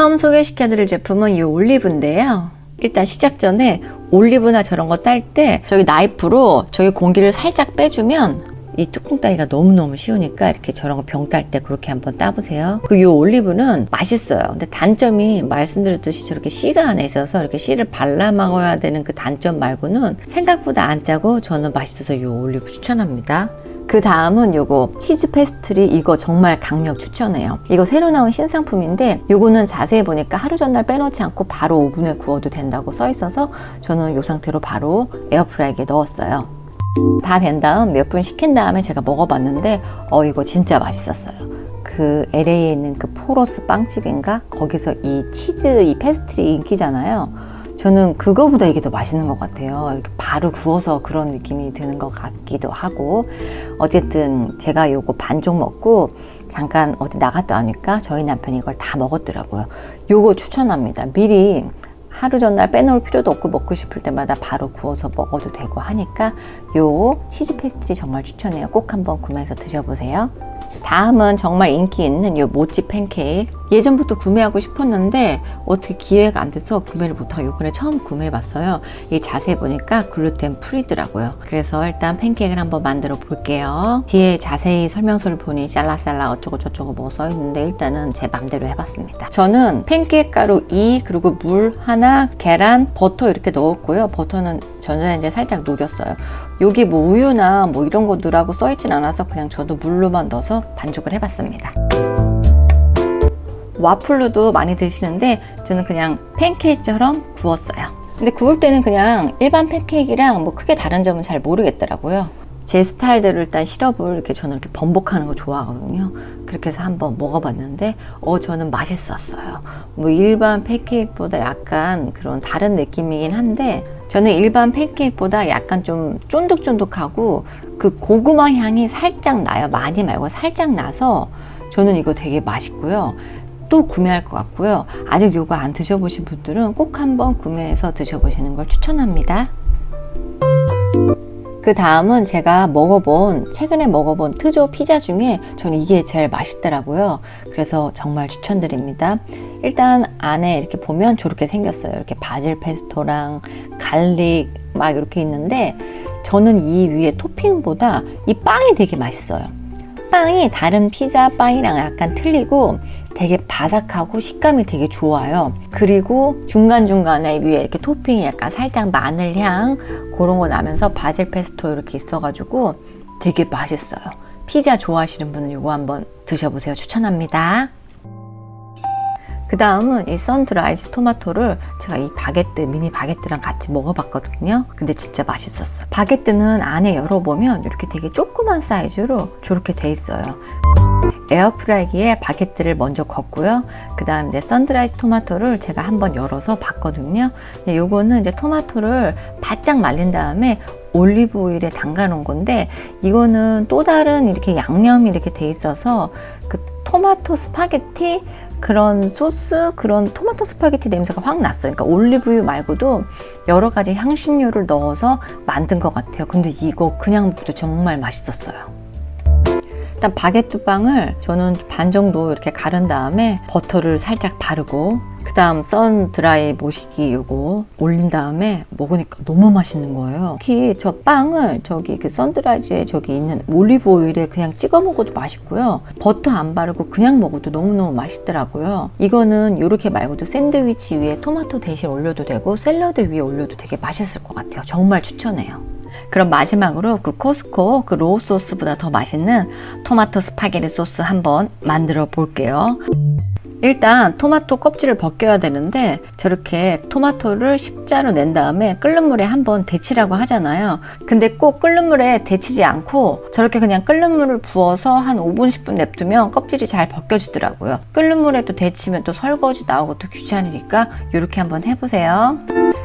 처음 소개시켜드릴 제품은 이 올리브인데요. 일단 시작 전에 올리브나 저런 거 딸 때 저기 나이프로 저기 공기를 살짝 빼주면 이 뚜껑 따기가 너무너무 쉬우니까 이렇게 저런 거 병 딸 때 그렇게 한번 따보세요. 그이 올리브는 맛있어요. 근데 단점이 말씀드렸듯이 저렇게 씨가 안에 있어서 이렇게 씨를 발라 먹어야 되는 그 단점 말고는 생각보다 안 짜고 저는 맛있어서 이 올리브 추천합니다. 그 다음은 요거 치즈 페스트리 이거 정말 강력 추천해요. 이거 새로 나온 신상품인데 요거는 자세히 보니까 하루 전날 빼놓지 않고 바로 오븐에 구워도 된다고 써 있어서 저는 요 상태로 바로 에어프라이기에 넣었어요. 다 된 다음 몇 분 식힌 다음에 제가 먹어봤는데 어 이거 진짜 맛있었어요. 그 LA에 있는 그 포로스 빵집인가 거기서 이 치즈 이 페스트리 인기잖아요. 저는 그거보다 이게 더 맛있는 것 같아요. 이렇게 바로 구워서 그런 느낌이 드는 것 같기도 하고 어쨌든 제가 요거 반쪽 먹고 잠깐 어디 나갔다 오니까 저희 남편이 이걸 다 먹었더라고요. 요거 추천합니다. 미리 하루 전날 빼놓을 필요도 없고 먹고 싶을 때마다 바로 구워서 먹어도 되고 하니까 요 치즈 페스트리 정말 추천해요. 꼭 한번 구매해서 드셔보세요. 다음은 정말 인기 있는 요 모찌 팬케이크. 예전부터 구매하고 싶었는데 어떻게 기회가 안 돼서 구매를 못하고 이번에 처음 구매해봤어요. 이 자세히 보니까 글루텐 프리더라고요. 그래서 일단 팬케이크를 한번 만들어 볼게요. 뒤에 자세히 설명서를 보니 샬라샬라 어쩌고 저쩌고 뭐 써있는데 일단은 제 맘대로 해봤습니다. 저는 팬케이크 가루 2 그리고 물 하나 계란 버터 이렇게 넣었고요. 버터는 전자레인지에 살짝 녹였어요. 여기 뭐 우유나 뭐 이런 거 넣으라고 써있진 않아서 그냥 저도 물로만 넣어서 반죽을 해봤습니다. 와플로도 많이 드시는데 저는 그냥 팬케이크처럼 구웠어요. 근데 구울 때는 그냥 일반 팬케이크랑 뭐 크게 다른 점은 잘 모르겠더라고요. 제 스타일대로 일단 시럽을 이렇게 저는 이렇게 번복하는 거 좋아하거든요. 그렇게 해서 한번 먹어봤는데, 어, 저는 맛있었어요. 뭐 일반 팬케이크보다 약간 그런 다른 느낌이긴 한데, 저는 일반 팬케이크보다 약간 좀 쫀득쫀득하고 그 고구마 향이 살짝 나요. 많이 말고 살짝 나서 저는 이거 되게 맛있고요. 또 구매할 것 같고요. 아직 요거 안 드셔보신 분들은 꼭 한번 구매해서 드셔보시는 걸 추천합니다. 그 다음은 제가 먹어본, 최근에 먹어본 트조 피자 중에 저는 이게 제일 맛있더라고요. 그래서 정말 추천드립니다. 일단 안에 이렇게 보면 저렇게 생겼어요. 이렇게 바질 페스토랑 갈릭 막 이렇게 있는데 저는 이 위에 토핑보다 이 빵이 되게 맛있어요. 빵이 다른 피자 빵이랑 약간 틀리고 되게 바삭하고 식감이 되게 좋아요. 그리고 중간중간에 위에 이렇게 토핑이 약간 살짝 마늘 향 그런 거 나면서 바질 페스토 이렇게 있어가지고 되게 맛있어요. 피자 좋아하시는 분은 이거 한번 드셔보세요. 추천합니다. 그 다음은 이 선드라이즈 토마토를 제가 이 바게트, 미니 바게트랑 같이 먹어봤거든요. 근데 진짜 맛있었어요. 바게트는 안에 열어보면 이렇게 되게 조그만 사이즈로 저렇게 돼 있어요. 에어프라이기에 바게트를 먼저 걷고요. 그 다음 이제 선드라이즈 토마토를 제가 한번 열어서 봤거든요. 요거는 이제 토마토를 바짝 말린 다음에 올리브 오일에 담가 놓은 건데 이거는 또 다른 이렇게 양념이 이렇게 돼 있어서 그 토마토 스파게티 그런 소스 그런 토마토 스파게티 냄새가 확 났어요. 그러니까 올리브유 말고도 여러 가지 향신료를 넣어서 만든 것 같아요. 근데 이거 그냥 먹어도 정말 맛있었어요. 일단 바게트 빵을 저는 반 정도 이렇게 가른 다음에 버터를 살짝 바르고 그 다음 선 드라이 모시기 요거 올린 다음에 먹으니까 너무 맛있는 거예요. 특히 저 빵을 저기 그 선드라이즈에 저기 있는 올리브 오일에 그냥 찍어 먹어도 맛있고요. 버터 안 바르고 그냥 먹어도 너무너무 맛있더라고요. 이거는 이렇게 말고도 샌드위치 위에 토마토 대신 올려도 되고 샐러드 위에 올려도 되게 맛있을 것 같아요. 정말 추천해요. 그럼 마지막으로 그 코스코 그 로우 소스보다 더 맛있는 토마토 스파게티 소스 한번 만들어 볼게요. 일단 토마토 껍질을 벗겨야 되는데 저렇게 토마토를 십자로 낸 다음에 끓는 물에 한번 데치라고 하잖아요. 근데 꼭 끓는 물에 데치지 않고 저렇게 그냥 끓는 물을 부어서 한 5분 10분 냅두면 껍질이 잘 벗겨지더라고요. 끓는 물에 또 데치면 또 설거지 나오고 또 귀찮으니까 이렇게 한번 해보세요.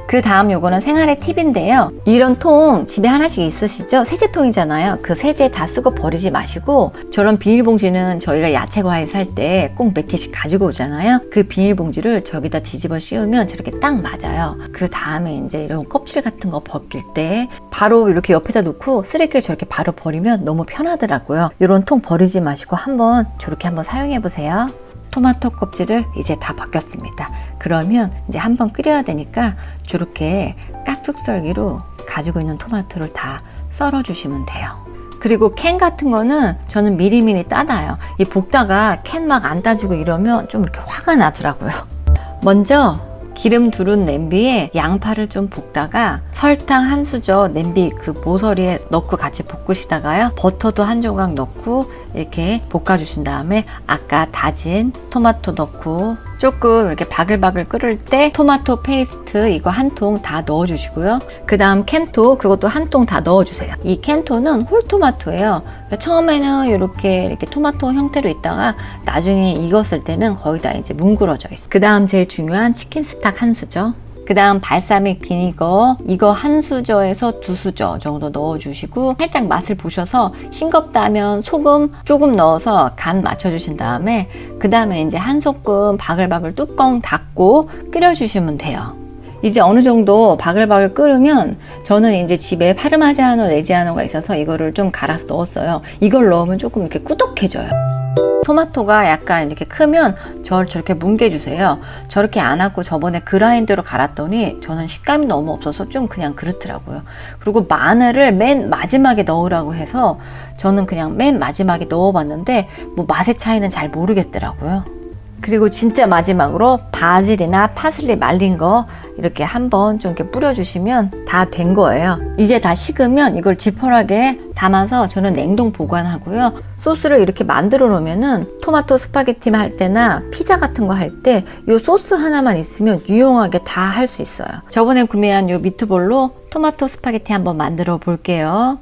그 다음 요거는 생활의 팁인데요. 이런 통 집에 하나씩 있으시죠? 세제통이잖아요. 그 세제 다 쓰고 버리지 마시고 저런 비닐봉지는 저희가 야채 과일 살 때 꼭 몇 개씩 가지고 오잖아요. 그 비닐봉지를 저기다 뒤집어 씌우면 저렇게 딱 맞아요. 그 다음에 이제 이런 껍질 같은 거 벗길 때 바로 이렇게 옆에다 놓고 쓰레기를 저렇게 바로 버리면 너무 편하더라고요. 이런 통 버리지 마시고 한번 저렇게 한번 사용해 보세요. 토마토 껍질을 이제 다 벗겼습니다. 그러면 이제 한번 끓여야 되니까 저렇게 깍둑썰기로 가지고 있는 토마토를 다 썰어 주시면 돼요. 그리고 캔 같은 거는 저는 미리미리 따놔요. 이 볶다가 캔 막 안 따지고 이러면 좀 이렇게 화가 나더라고요. 먼저 기름 두른 냄비에 양파를 좀 볶다가 설탕 한 수저 냄비 그 모서리에 넣고 같이 볶으시다가요 버터도 한 조각 넣고 이렇게 볶아주신 다음에 아까 다진 토마토 넣고 조금 이렇게 바글바글 끓을 때 토마토 페이스트 이거 한 통 다 넣어주시고요. 그 다음 캔토 그것도 한 통 다 넣어주세요. 이 캔토는 홀토마토예요. 그러니까 처음에는 이렇게 이렇게 토마토 형태로 있다가 나중에 익었을 때는 거의 다 이제 뭉그러져 있어요. 그 다음 제일 중요한 치킨 스탁 한 수저 그 다음 발사믹 비니거 이거 한 수저에서 두 수저 정도 넣어주시고 살짝 맛을 보셔서 싱겁다면 소금 조금 넣어서 간 맞춰주신 다음에 그 다음에 이제 한 소끔 바글바글 뚜껑 닫고 끓여주시면 돼요. 이제 어느 정도 바글바글 끓으면 저는 이제 집에 파르마지아노 레지아노가 있어서 이거를 좀 갈아서 넣었어요. 이걸 넣으면 조금 이렇게 꾸덕해져요. 토마토가 약간 이렇게 크면 저를 저렇게 뭉개주세요. 저렇게 안 하고 저번에 그라인더로 갈았더니 저는 식감이 너무 없어서 좀 그냥 그렇더라고요. 그리고 마늘을 맨 마지막에 넣으라고 해서 저는 그냥 맨 마지막에 넣어봤는데 뭐 맛의 차이는 잘 모르겠더라고요. 그리고 진짜 마지막으로 바질이나 파슬리 말린 거 이렇게 한번 좀 이렇게 뿌려주시면 다 된 거예요. 이제 다 식으면 이걸 지퍼락에 담아서 저는 냉동 보관하고요. 소스를 이렇게 만들어 놓으면은 토마토 스파게티 할 때나 피자 같은 거 할 때 이 소스 하나만 있으면 유용하게 다 할 수 있어요. 저번에 구매한 이 미트볼로 토마토 스파게티 한번 만들어 볼게요.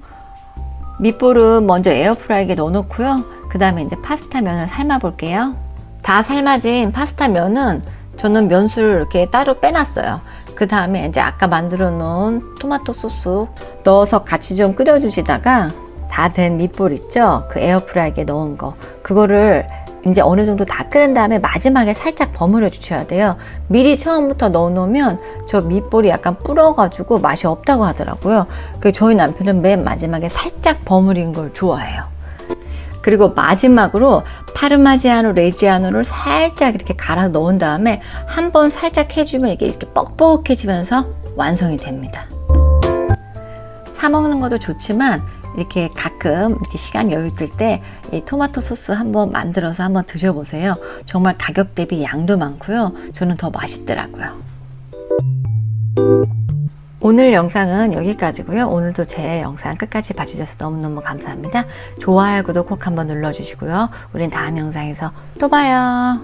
밑볼은 먼저 에어프라이기에 넣어놓고요. 그 다음에 이제 파스타 면을 삶아 볼게요. 다 삶아진 파스타 면은 저는 면수를 이렇게 따로 빼놨어요. 그 다음에 이제 아까 만들어 놓은 토마토 소스 넣어서 같이 좀 끓여주시다가 다 된 밑볼 있죠? 그 에어프라이기에 넣은 거. 그거를 이제 어느 정도 다 끓은 다음에 마지막에 살짝 버무려 주셔야 돼요. 미리 처음부터 넣어 놓으면 저 밑볼이 약간 불어가지고 맛이 없다고 하더라고요. 그 저희 남편은 맨 마지막에 살짝 버무린 걸 좋아해요. 그리고 마지막으로 파르마지아노 레지아노를 살짝 이렇게 갈아 넣은 다음에 한번 살짝 해주면 이게 이렇게 뻑뻑해지면서 완성이 됩니다. 사 먹는 것도 좋지만 이렇게 가끔 이렇게 시간 여유 있을 때 이 토마토 소스 한번 만들어서 한번 드셔보세요. 정말 가격 대비 양도 많고요. 저는 더 맛있더라고요. 오늘 영상은 여기까지고요. 오늘도 제 영상 끝까지 봐주셔서 너무너무 감사합니다. 좋아요, 구독 꼭 한번 눌러주시고요. 우린 다음 영상에서 또 봐요.